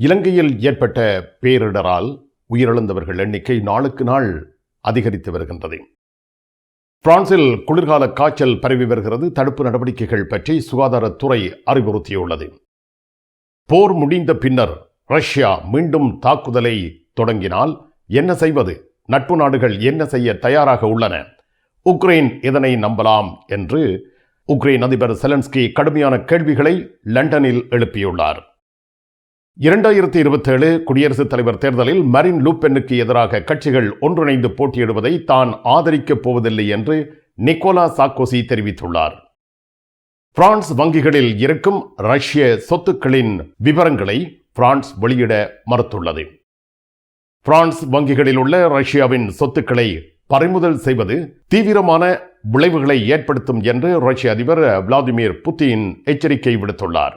இலங்கையில் ஏற்பட்ட பேரிடரால் உயிரிழந்தவர்கள் எண்ணிக்கை நாளுக்கு நாள் அதிகரித்து வருகின்றது. பிரான்சில் குளிர்கால காய்ச்சல் பரவி வருகிறது. தடுப்பு நடவடிக்கைகள் பற்றி சுகாதாரத்துறை அறிவுறுத்தியுள்ளது. போர் முடிந்த பின்னர் ரஷ்யா மீண்டும் தாக்குதலை தொடங்கினால் என்ன செய்வது? நட்பு நாடுகள் என்ன செய்ய தயாராக உள்ளன? உக்ரைன் இதனை நம்பலாம் என்று உக்ரைன் அதிபர் செலன்ஸ்கி கடுமையான கேள்விகளை லண்டனில் எழுப்பியுள்ளார். இரண்டாயிரத்தி இருபத்தேழு குடியரசுத் தலைவர் தேர்தலில் மரின் லூப்பென்னுக்கு எதிராக கட்சிகள் ஒன்றிணைந்து போட்டியிடுவதை தான் ஆதரிக்கப் போவதில்லை என்று நிக்கோலா சாக்கோசி தெரிவித்துள்ளார். பிரான்ஸ் வங்கிகளில் இருக்கும் ரஷ்ய சொத்துக்களின் விவரங்களை பிரான்ஸ் வெளியிட மறுத்துள்ளது. பிரான்ஸ் வங்கிகளில் உள்ள ரஷ்யாவின் சொத்துக்களை பறிமுதல் செய்வது தீவிரமான விளைவுகளை ஏற்படுத்தும் என்று ரஷ்ய அதிபர் விளாடிமிர் புட்டின் எச்சரிக்கை விடுத்துள்ளார்.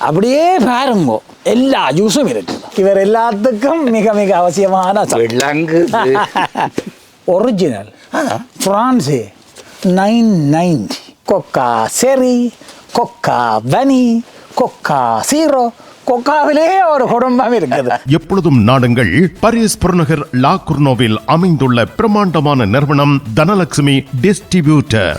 அப்படியே பாருங்க எல்லா ஜூஸும் இருக்குது இவர் எல்லாத்துக்கும் மிக மிக அவசியமான விலங்கு. ஒரிஜினல் பிரான்ஸு நைன் நைன்டி கொக்கா செரி கொக்கா வனி கொக்கா சீரோ கொக்காவிலே ஒரு குடும்பம் இருக்குது. எப்பொழுதும் நாடுங்கள் பாரிஸ் புறநகர் லா குர்னோவில் அமைந்துள்ள பிரம்மாண்டமான நிறுவனம் தனலட்சுமி டிஸ்ட்ரிபியூட்டர்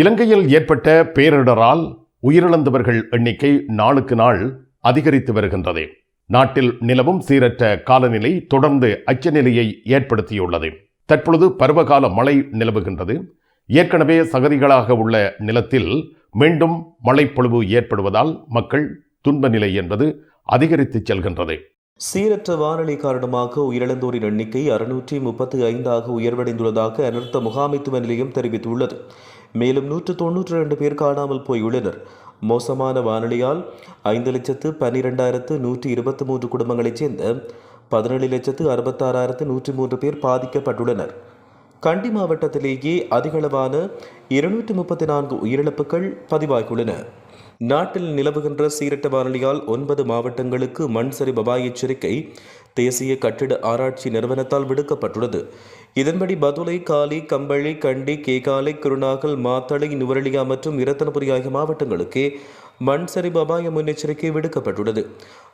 இலங்கையில் ஏற்பட்ட பேரிடரால் உயிரிழந்தவர்கள் எண்ணிக்கை நாளுக்கு நாள் அதிகரித்து வருகின்றது. நாட்டில் நிலவும் சீரற்ற காலநிலை தொடர்ந்து அச்சநிலையை ஏற்படுத்தியுள்ளது. தற்பொழுது பருவகால மழை நிலவுகின்றது. ஏற்கனவே சகதிகளாக உள்ள நிலத்தில் மீண்டும் மழைப்பொழிவு ஏற்படுவதால் மக்கள் துன்ப நிலை என்பது அதிகரித்து செல்கின்றது. சீரற்ற வானிலை காரணமாக உயிரிழந்தோரின் எண்ணிக்கை அறுநூற்றி முப்பத்தி ஐந்தாக உயர்வடைந்துள்ளதாக அனர்த்த முகாமைத்துவ நிலையம் தெரிவித்துள்ளது. மேலும் நூற்று தொன்னூற்றி ரெண்டு பேர் காணாமல் போயுள்ளனர். மோசமான வானிலையால் ஐந்து லட்சத்து பன்னிரெண்டாயிரத்து நூற்றி இருபத்தி மூன்று குடும்பங்களைச் சேர்ந்த பதினேழு லட்சத்து அறுபத்தாறாயிரத்து நூற்றி மூன்று பேர் பாதிக்கப்பட்டுள்ளனர். கண்டி மாவட்டத்திலேயே அதிகளவான இருநூற்றி முப்பத்தி நான்கு உயிரிழப்புகள் பதிவாகியுள்ளன. நாட்டில் நிலவுகின்ற சீரட்ட வானிலையால் ஒன்பது மாவட்டங்களுக்கு மண் சரிவு அபாய எச்சரிக்கை தேசிய கட்டிட ஆராய்ச்சி நிறுவனத்தால் விடுக்கப்பட்டுள்ளது. இதன்படி பதுளை காலி கம்பளி கண்டி கேகாலை குருநாகல் மாத்தளை நுவரலியா மற்றும் இரத்தனபுரி ஆகிய மாவட்டங்களுக்கு மண் சரிவு அபாய முன்னெச்சரிக்கை விடுக்கப்பட்டுள்ளது.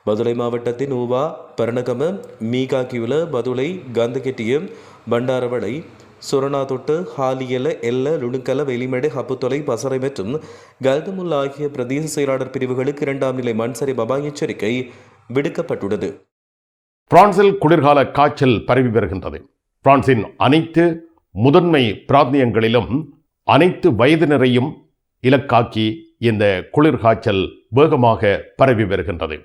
பதுளை மாவட்டத்தின் ஊவா பரணகம மீகாக்கியுல பதுளை கந்தகெட்டியம் பண்டாரவளை சுரணாதொட்டு ஹாலியல எல்ல லுணுக்கல வெளிமேடு ஹப்புத்தொலை பசறை மற்றும் கல்தமுல் ஆகிய பிரதேச செயலாளர் பிரிவுகளுக்கு இரண்டாம் நிலை மண்சரி பபா எச்சரிக்கை விடுக்கப்பட்டுள்ளது. பிரான்சில் குளிர்கால காய்ச்சல் பரவி வருகின்றது. பிரான்சின் அனைத்து முதன்மை பிராந்தியங்களிலும் அனைத்து வயதினரையும் இலக்காக்கி இந்த குளிர் காய்ச்சல் வேகமாக பரவி வருகின்றது.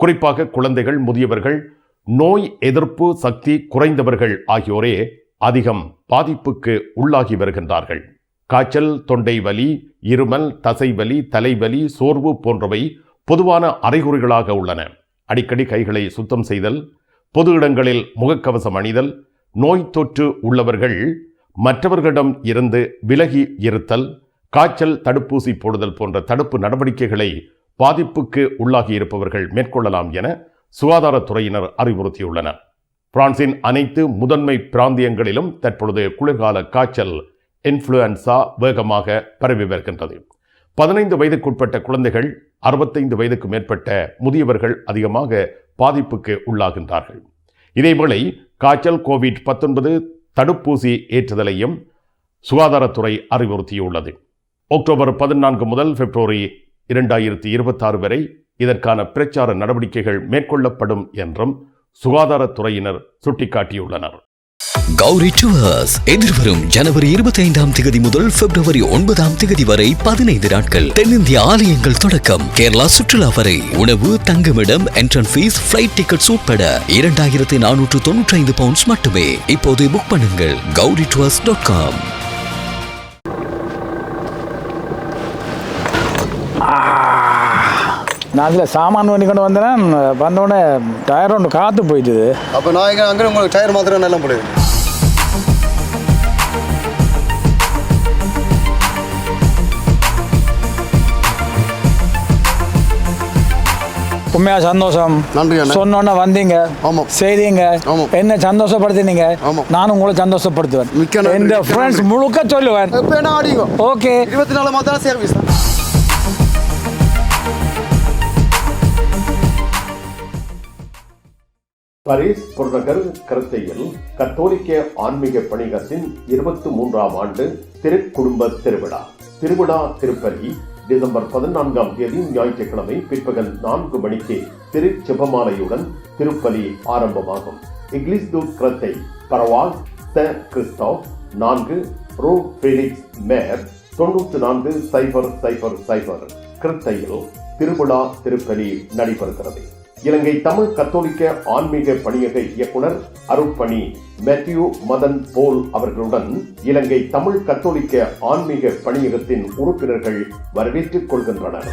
குறிப்பாக குழந்தைகள் முதியவர்கள் நோய் எதிர்ப்பு சக்தி குறைந்தவர்கள் ஆகியோரே அதிகம் பாதிப்புக்கு உள்ளாகி வருகின்றார்கள். காய்ச்சல் தொண்டை வலி இருமல் தசைவலி தலைவலி சோர்வு போன்றவை பொதுவான அறிகுறிகளாக உள்ளன. அடிக்கடி கைகளை சுத்தம் செய்தல் பொது இடங்களில் முகக்கவசம் அணிதல் நோய் தொற்று உள்ளவர்கள் மற்றவர்களிடம் இருந்து விலகி இருத்தல் காய்ச்சல் தடுப்பூசி போடுதல் போன்ற தடுப்பு நடவடிக்கைகளை பாதிப்புக்கு உள்ளாகி இருப்பவர்கள் மேற்கொள்ளலாம் என சுகாதாரத்துறையினர் அறிவுறுத்தியுள்ளனர். பிரான்சின் அனைத்து முதன்மை பிராந்தியங்களிலும் தற்பொழுது குளிர்கால காய்ச்சல் இன்ஃப்ளூயன்சா வேகமாக பரவி வருகின்றது. பதினைந்து வயதுக்குட்பட்ட குழந்தைகள் அறுபத்தைந்து வயதுக்கு மேற்பட்ட முதியவர்கள் அதிகமாக பாதிப்புக்கு உள்ளாகின்றார்கள். இதேவேளை காய்ச்சல் கோவிட் பத்தொன்பது தடுப்பூசி ஏற்றுதலையும் சுகாதாரத்துறை அறிவுறுத்தியுள்ளது. அக்டோபர் பதினான்கு முதல் பிப்ரவரி இரண்டாயிரத்தி இருபத்தாறு வரை இதற்கான பிரச்சார நடவடிக்கைகள் மேற்கொள்ளப்படும் என்றும் சுகாதாரத்துறையினர் சுட்டிக்காட்டியுள்ளனர். கௌரி டுவர்ஸ் எதிர்வரும் ஜனவரி இருபத்தி ஐந்தாம் தேதி முதல் பிப்ரவரி ஒன்பதாம் தேதி வரை பதினைந்து நாட்கள். தென்னிந்திய ஆலயங்கள் தொடக்கம். கேரளா சுற்றுலா வரை. உணவு தங்குமிடம் என்ட்ரன் ஃபீஸ் பிளைட் டிக்கெட்ஸ் உட்பட இரண்டாயிரத்தி நானூற்று தொன்னூற்றி ஐந்து பவுண்ட்ஸ் மட்டுமே. இப்போது புக் பண்ணுங்கள். கௌரி டுவர்ஸ் டாட் காம் நான் அதில் சாமான் பண்ணி கொண்டு வந்தேன் வந்தோடனே டயர் ஒன்று காற்று போயிட்டுது. அப்போ நான் இங்கே அங்கே உங்களுக்கு டயர் மாத்திரம் நல்லா முடியும் உண்மையா சந்தோஷம். நன்றி. சொன்னோன்னே வந்தீங்க. ஆமாம். செய்தீங்க. என்ன சந்தோஷப்படுத்தினீங்க. நானும் உங்களை சந்தோஷப்படுத்துவேன். மிக்க என் ஃப்ரெண்ட்ஸ். முழுக்க சொல்லுவேன். ஓகே இருபத்தி நாலு மாதம் சர்வீஸ் பரிஸ் புறநகர் கருத்தையில் கத்தோலிக்க ஆன்மீக பணிகத்தின் இருபத்தி மூன்றாம் ஆண்டு திருக்குடும்ப திருவிழா. திருவிழா திருப்பலி டிசம்பர் பதினான்காம் தேதி ஞாயிற்றுக்கிழமை பிற்பகல் நான்கு மணிக்கு திரு சிவமாலையுடன் திருப்பலி ஆரம்பமாகும். இங்கிலீஷ் தூத் கிரத்தை பரவால் த கிறிஸ்தவ் நான்கு ரோ ஃபெலிக்ஸ் மேர் தொன்னூற்று நான்கு சைபர் சைபர் சைபர். கிருத்தையில் திருவிழா திருப்பலி நடைபெறுகிறது. இலங்கை தமிழ் கத்தோலிக்க ஆன்மீக பணியக இயக்குனர் அருட்பணி மேத்யூ மதன் போல் அவர்களுடன் இலங்கை தமிழ் கத்தோலிக்க ஆன்மீக பணியகத்தின் உறுப்பினர்கள் வரவேற்றுக் கொள்கின்றனர்.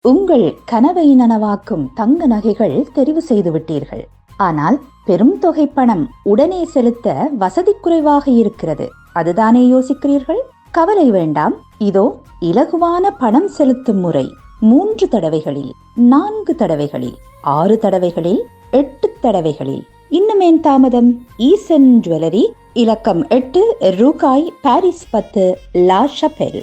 உங்கள் கனவை நனவாக்கும் தங்க நகைகள் தெரிவு செய்து விட்டீர்கள். ஆனால் பெரும் தொகை பணம் உடனே செலுத்த வசதி குறைவாக இருக்கிறது. அதுதானே யோசிக்கிறீர்கள்? கவலை வேண்டாம். இதோ இலகுவான பணம் செலுத்தும் முறை. மூன்று தடவைகளில் நான்கு தடவைகளில் ஆறு தடவைகளில் எட்டு தடவைகளில். இன்னுமேன் தாமதம்? ஈசன் ஜுவல்லரி இலக்கம் எட்டு ரூகாய் பாரிஸ் பத்து லா ஷபெல்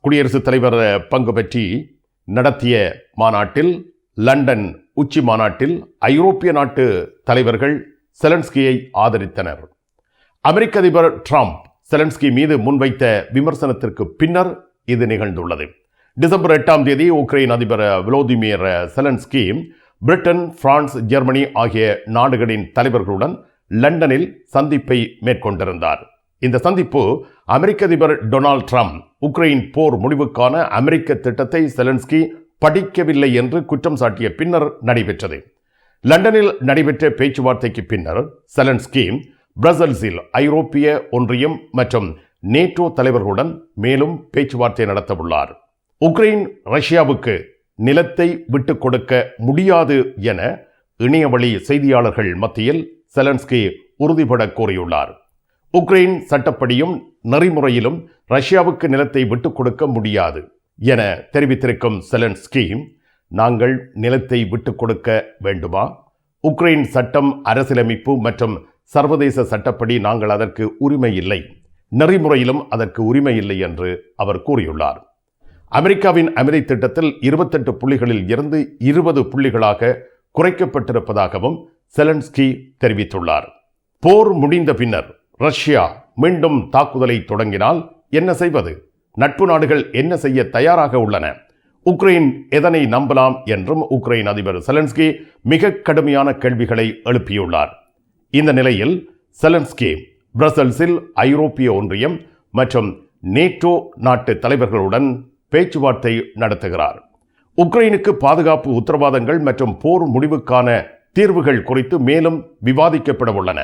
குடியரசுத் தலைவர் பங்கு பற்றி நடத்திய மாநாட்டில் லண்டன் உச்சி மாநாட்டில் ஐரோப்பிய நாட்டு தலைவர்கள் செலன்ஸ்கியை ஆதரித்தனர். அமெரிக்க அதிபர் ட்ரம்ப் செலன்ஸ்கி மீது முன்வைத்த விமர்சனத்திற்கு பின்னர் இது நிகழ்ந்துள்ளது. டிசம்பர் எட்டாம் தேதி உக்ரைன் அதிபர் Volodymyr Zelensky Britain France Germany ஆகிய நாடுகளின் தலைவர்களுடன் லண்டனில் சந்திப்பை மேற்கொண்டிருந்தார். இந்த சந்திப்பு அமெரிக்க அதிபர் டொனால்ட் ட்ரம்ப் உக்ரைன் போர் முடிவுக்கான அமெரிக்க திட்டத்தை செலன்ஸ்கி படிக்கவில்லை என்று குற்றம் சாட்டிய பின்னர் நடைபெற்றது. லண்டனில் நடைபெற்ற பேச்சுவார்த்தைக்கு பின்னர் செலன்ஸ்கி பிரசல்ஸில் ஐரோப்பிய ஒன்றியம் மற்றும் நேட்டோ தலைவர்களுடன் மேலும் பேச்சுவார்த்தை நடத்தவுள்ளார். உக்ரைன் ரஷ்யாவுக்கு நிலத்தை விட்டுக் கொடுக்க முடியாது என இணையவழி செய்தியாளர்கள் மத்தியில் செலன்ஸ்கி உறுதிபட கூறியுள்ளார் உக்ரைன் சட்டப்படியும் நெறிமுறையிலும் ரஷ்யாவுக்கு நிலத்தை விட்டுக் கொடுக்க முடியாது என தெரிவித்திருக்கும் செலன்ஸ்கி நாங்கள் நிலத்தை விட்டுக் கொடுக்க வேண்டுமா? உக்ரைன் சட்டம் அரசியலமைப்பு மற்றும் சர்வதேச சட்டப்படி நாங்கள் அதற்கு உரிமை இல்லை. நெறிமுறையிலும் அதற்கு உரிமை இல்லை என்று அவர் கூறியுள்ளார். அமெரிக்காவின் அமைதி திட்டத்தில் இருபத்தெட்டு புள்ளிகளில் இருந்து இருபது புள்ளிகளாக குறைக்கப்பட்டிருப்பதாகவும் செலன்ஸ்கி தெரிவித்துள்ளார். போர் முடிந்த பின்னர் ரஷ்யா மீண்டும் தாக்குதலை தொடங்கினால் என்ன செய்வது? நட்பு நாடுகள் என்ன செய்ய தயாராக உள்ளன? உக்ரைன் எதனை நம்பலாம் என்றும் உக்ரைன் அதிபர் செலன்ஸ்கி மிக கடுமையான கேள்விகளை எழுப்பியுள்ளார். இந்த நிலையில் செலன்ஸ்கி பிரசல்ஸில் ஐரோப்பிய ஒன்றியம் மற்றும் நேட்டோ நாட்டு தலைவர்களுடன் பேச்சுவார்த்தை நடத்துகிறார். உக்ரைனுக்கு பாதுகாப்பு உத்தரவாதங்கள் மற்றும் போர் முடிவுக்கான தீர்வுகள் குறித்து மேலும் விவாதிக்கப்பட உள்ளன.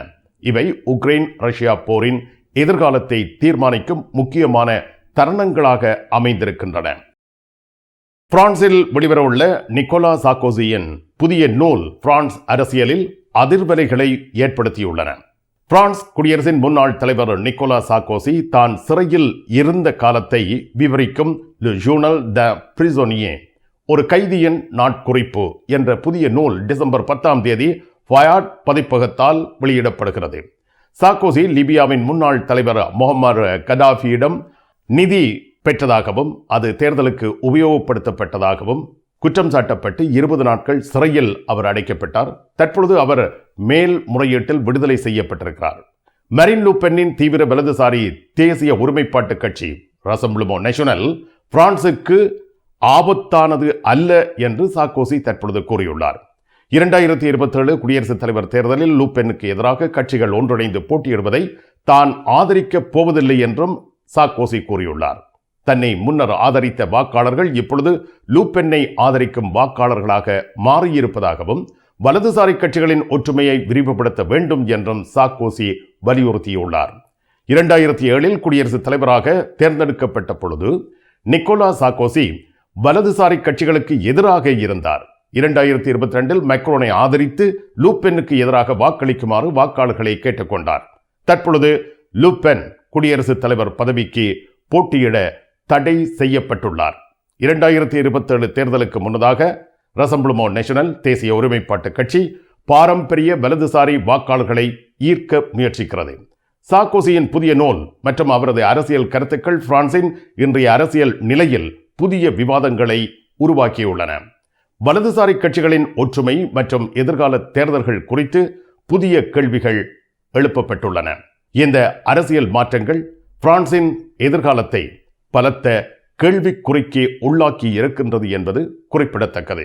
இவை உக்ரைன் ரஷ்யா போரின் எதிர்காலத்தை தீர்மானிக்கும் முக்கியமான தருணங்களாக அமைந்திருக்கின்றன. பிரான்சில் வெளிவரவுள்ள நிக்கோலா சாக்கோசியின் புதிய நூல் பிரான்ஸ் அரசியலில் அதிர்வலைகளை ஏற்படுத்தியுள்ளன. பிரான்ஸ் குடியரசின் முன்னாள் தலைவர் நிக்கோலா சாக்கோசி தான் சிறையில் இருந்த காலத்தை விவரிக்கும் ல ஜூனல் த பிரிசோனியே ஒரு கைதியின் நாட்குறிப்பு என்ற புதிய நூல் டிசம்பர் பத்தாம் தேதி ஃபயாட் பதிப்பகத்தால் வெளியிடப்படுகிறது. சாக்கோசி லிபியாவின் முன்னாள் தலைவர் முகமது கடாஃபியிடம் நிதி பெற்றதாகவும் அது தேர்தலுக்கு உபயோகப்படுத்தப்பட்டதாகவும் குற்றம் சாட்டப்பட்டு இருபது நாட்கள் சிறையில் அவர் அடைக்கப்பட்டார். தற்பொழுது அவர் மேல் முறையீட்டில் விடுதலை செய்யப்பட்டிருக்கிறார். மரின் லூபென்னின் தீவிர வலதுசாரி தேசிய ஒருமைப்பாட்டு கட்சி ரசம்லுமோ நேஷனல் பிரான்சுக்கு ஆபத்தானது அல்ல என்று சாக்கோசி தற்பொழுது கூறியுள்ளார். இரண்டாயிரத்தி இருபத்தேழு குடியரசுத் தலைவர் தேர்தலில் லூபென்னுக்கு எதிராக கட்சிகள் ஒன்றிணைந்து போட்டியிடுவதை தான் ஆதரிக்கப் போவதில்லை என்றும் சாக்கோசி கூறியுள்ளார். தன்னை முன்னர் ஆதரித்த வாக்காளர்கள் இப்பொழுது லூபென்னை ஆதரிக்கும் வாக்காளர்களாக மாறியிருப்பதாகவும் வலதுசாரி கட்சிகளின் ஒற்றுமையை விரிவுபடுத்த வேண்டும் என்றும் சாக்கோசி வலியுறுத்தியுள்ளார். இரண்டாயிரத்தி ஏழில் குடியரசுத் தலைவராக தேர்ந்தெடுக்கப்பட்ட பொழுது நிக்கோலா சாக்கோசி வலதுசாரி கட்சிகளுக்கு எதிராக இருந்தார். இரண்டாயிரத்தி இருபத்தி ரெண்டில் மைக்ரோனை ஆதரித்து லூப்பெனுக்கு எதிராக வாக்களிக்குமாறு வாக்காளர்களை கேட்டுக்கொண்டார். தற்பொழுது லூப்பென் குடியரசுத் தலைவர் பதவிக்கு போட்டியிட தடை செய்யப்பட்டுள்ளார். இரண்டாயிரத்தி இருபத்தேழு தேர்தலுக்கு முன்னதாக ரசம்புளுமோ நேஷனல் தேசிய ஒருமைப்பாட்டு கட்சி பாரம்பரிய வலதுசாரி வாக்காளர்களை ஈர்க்க முயற்சிக்கிறது. சாக்கோசியின் புதிய நூல் மற்றும் அவரது அரசியல் கருத்துக்கள் பிரான்சின் இன்றைய அரசியல் நிலையில் புதிய விவாதங்களை உருவாக்கியுள்ளன. வலதுசாரி கட்சிகளின் ஒற்றுமை மற்றும் எதிர்கால தேர்தல்கள் குறித்து புதிய கேள்விகள் எழுப்பப்பட்டுள்ளன. இந்த அரசியல் மாற்றங்கள் பிரான்சின் எதிர்காலத்தை பலத்த கேள்விக்குறிக்கு உள்ளாக்கி இருக்கின்றது என்பது குறிப்பிடத்தக்கது.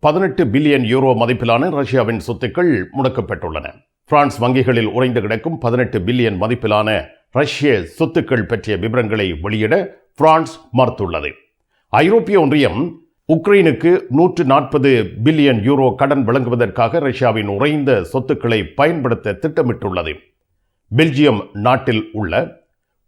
பதினெட்டு பில்லியன் யூரோ மதிப்பிலான ரஷ்யாவின் சொத்துக்கள் முடக்கப்பட்டுள்ளன. பிரான்ஸ் வங்கிகளில் உறைந்து கிடக்கும் பதினெட்டு பில்லியன் மதிப்பிலான ரஷ்ய சொத்துக்கள் பற்றிய விவரங்களை வெளியிட பிரான்ஸ் மறுத்துள்ளது. ஐரோப்பிய ஒன்றியம் உக்ரைனுக்கு நூற்று நாற்பது பில்லியன் யூரோ கடன் வழங்குவதற்காக ரஷ்யாவின் உறைந்த சொத்துக்களை பயன்படுத்த திட்டமிட்டுள்ளது. பெல்ஜியம் நாட்டில் உள்ள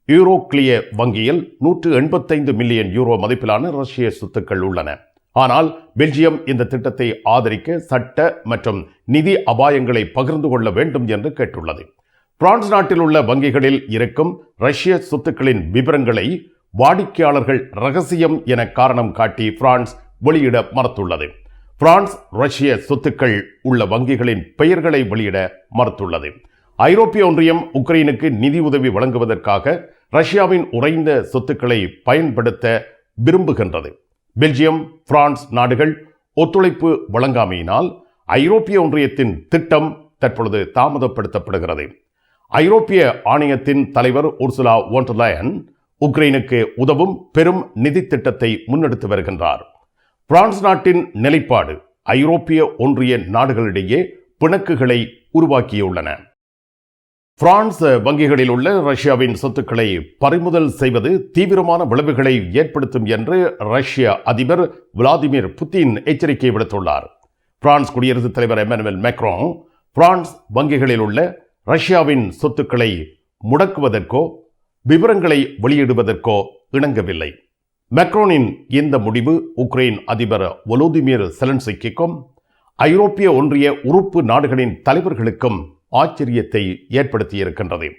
யூரோக்ளிய வங்கியில் நூற்று எண்பத்தைந்து மில்லியன் யூரோ மதிப்பிலான ரஷ்ய சொத்துக்கள் உள்ளன. ஆனால் பெல்ஜியம் இந்த திட்டத்தை ஆதரிக்க சட்ட மற்றும் நிதி அபாயங்களை பகிர்ந்து கொள்ள வேண்டும் என்று கேட்டுள்ளது. பிரான்ஸ் நாட்டில் உள்ள வங்கிகளில் இருக்கும் ரஷ்ய சொத்துக்களின் விவரங்களை வாடிக்கையாளர்கள் ரகசியம் என காரணம் காட்டி பிரான்ஸ் வெளியிட மறுத்துள்ளது. பிரான்ஸ் ரஷ்ய சொத்துக்கள் உள்ள வங்கிகளின் பெயர்களை வெளியிட மறுத்துள்ளது. ஐரோப்பிய ஒன்றியம் உக்ரைனுக்கு நிதி உதவி வழங்குவதற்காக ரஷ்யாவின் உறைந்த சொத்துக்களை பயன்படுத்த விரும்புகின்றது. பெல்ஜியம் பிரான்ஸ் நாடுகள் ஒத்துழைப்பு வழங்காமையினால் ஐரோப்பிய ஒன்றியத்தின் திட்டம் தற்பொழுது தாமதப்படுத்தப்படுகிறது. ஐரோப்பிய ஆணையத்தின் தலைவர் உர்சுலா ஒன்டர்லயன் உக்ரைனுக்கு உதவும் பெரும் நிதி திட்டத்தை முன்னெடுத்து வருகின்றார். பிரான்ஸ் நாட்டின் நிலைப்பாடு ஐரோப்பிய ஒன்றிய நாடுகளிடையே பிணக்குகளை உருவாக்கியுள்ளன. பிரான்ஸ் வங்கிகளில் உள்ள ரஷ்யாவின் சொத்துக்களை பறிமுதல் செய்வது தீவிரமான விளைவுகளை ஏற்படுத்தும் என்று ரஷ்ய அதிபர் விளாடிமிர் புட்டின் எச்சரிக்கை விடுத்துள்ளார். பிரான்ஸ் குடியரசுத் தலைவர் எமனுவல் மேக்ரோ பிரான்ஸ் வங்கிகளில் உள்ள ரஷ்யாவின் சொத்துக்களை முடக்குவதற்கோ விவரங்களை வெளியிடுவதற்கோ இணங்கவில்லை. மேக்ரோனின் இந்த முடிவு உக்ரைன் அதிபர் ஒலோதிமிர் செலன்சிக்கும் ஐரோப்பிய ஒன்றிய உறுப்பு நாடுகளின் தலைவர்களுக்கும் ஆச்சரியத்தை ஏற்படுத்தியிருக்கின்றது.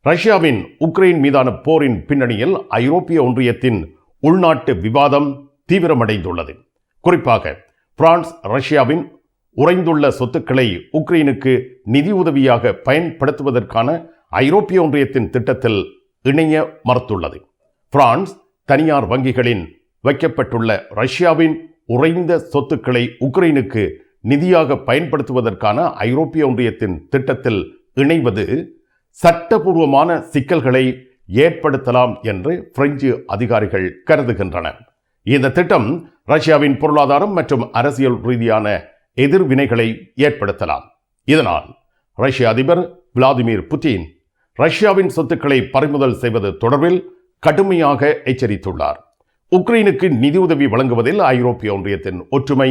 ரஷ்யாவின் உக்ரைன் மீதான போரின் பின்னணியில் ஐரோப்பிய ஒன்றியத்தின் உள்நாட்டு விவாதம் தீவிரமடைந்துள்ளது. குறிப்பாக பிரான்ஸ் ரஷ்யாவின் உறைந்துள்ள சொத்துக்களை உக்ரைனுக்கு நிதி உதவியாக பயன்படுத்துவதற்கான ஐரோப்பிய ஒன்றியத்தின் திட்டத்தில் இணைய மறுத்துள்ளது. பிரான்ஸ் தனியார் வங்கிகளின் வைக்கப்பட்டுள்ள ரஷ்யாவின் உறைந்த சொத்துக்களை உக்ரைனுக்கு நிதியாக பயன்படுத்துவதற்கான ஐரோப்பிய ஒன்றியத்தின் திட்டத்தில் இணைவது சட்டபூர்வமான சிக்கல்களை ஏற்படுத்தலாம் என்று பிரெஞ்சு அதிகாரிகள் கருதுகின்றனர். இந்த திட்டம் ரஷ்யாவின் பொருளாதாரம் மற்றும் அரசியல் ரீதியான எதிர்வினைகளை ஏற்படுத்தலாம். இதனால் ரஷ்ய அதிபர் விளாடிமிர் புட்டின் ரஷ்யாவின் சொத்துக்களை பறிமுதல் செய்வது தொடர்பில் கடுமையாக எச்சரித்துள்ளார். உக்ரைனுக்கு நிதியுதவி வழங்குவதில் ஐரோப்பிய ஒன்றியத்தின் ஒற்றுமை